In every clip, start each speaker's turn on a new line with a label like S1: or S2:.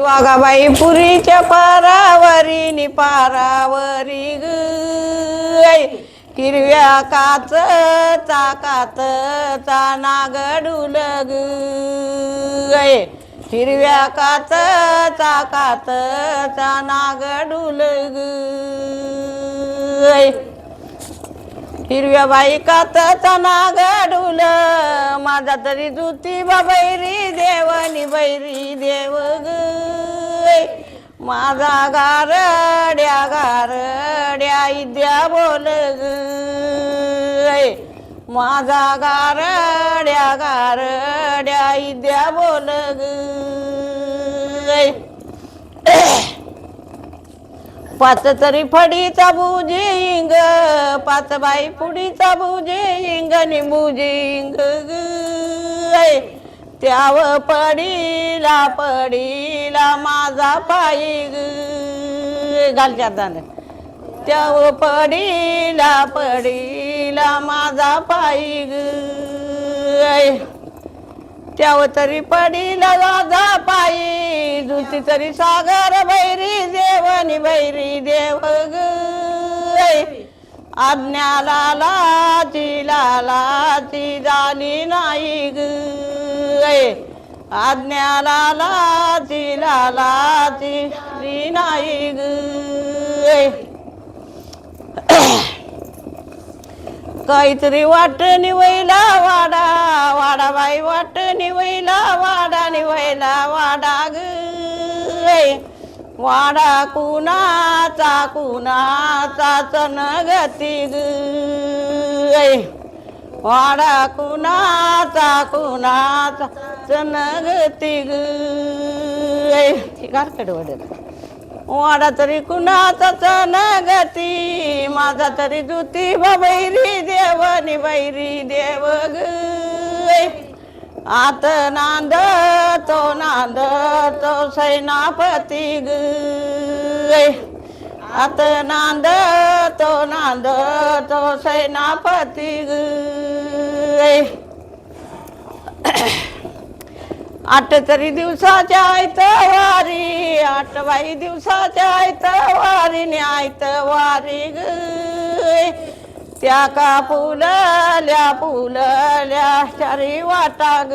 S1: वाघाबाई पुरीच्या पारावरी नि पारावरी ग हिरव्या काच चाकात चा गडुल ग. हिरव्या काच चाकात चा गडुल ग. हिरव्या बाई कातचा नागडुल माझा तरी जुती बाबैरी देवनी बैरी. माझा गारड्या गारड्या इद्या बोल ग. माझा गारड्या गारड्या इद्या बोल ग. पाच तरी फडीचा बुजे इंग पाच बाई पुडीचा बुजे इंग नि इंग त्याव पडीला पडीला माझा पायी घालच्या दांड त्याव पडीला पडीला माझा पायी ग. त्याव तरी पडीला माझा पायी दुसरी तरी सागर भैरी देवनी भैरी देव ग. आज्ञा लाची लालाची झाली नाही ग. आज्ञा लालाची लालाची झाली नाही ग. काहीतरी वाट निवयला वाडा वाडा बाई वाट निवयला वाडा निवयला वाडा ग. वाडा कुणाचा कुणाचा चन गती ग. वाडा कुणाचा कुणाचा? चनग तिग ग गारकड वडत वाडा तरी कुणाचा चनगती माझा तरी जुती बैरी देव नि बैरी देव ग. आत नांद तो नांद तो सैनापती ग. आत नांद तो नांद तो सैनापती ग. तरी दिवसाच्या आयत वारी आठ बाई दिवसाच्या आयत वारी ने आयत वारी ग. त्या का फुलल्या फुलल्या चारी वाटा ग.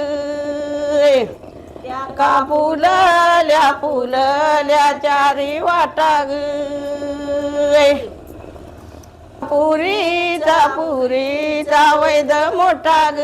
S1: त्या का फुलल्या फुलल्या चारी वाटा ग. पुरीचा पुरीचा वैद मोठा ग.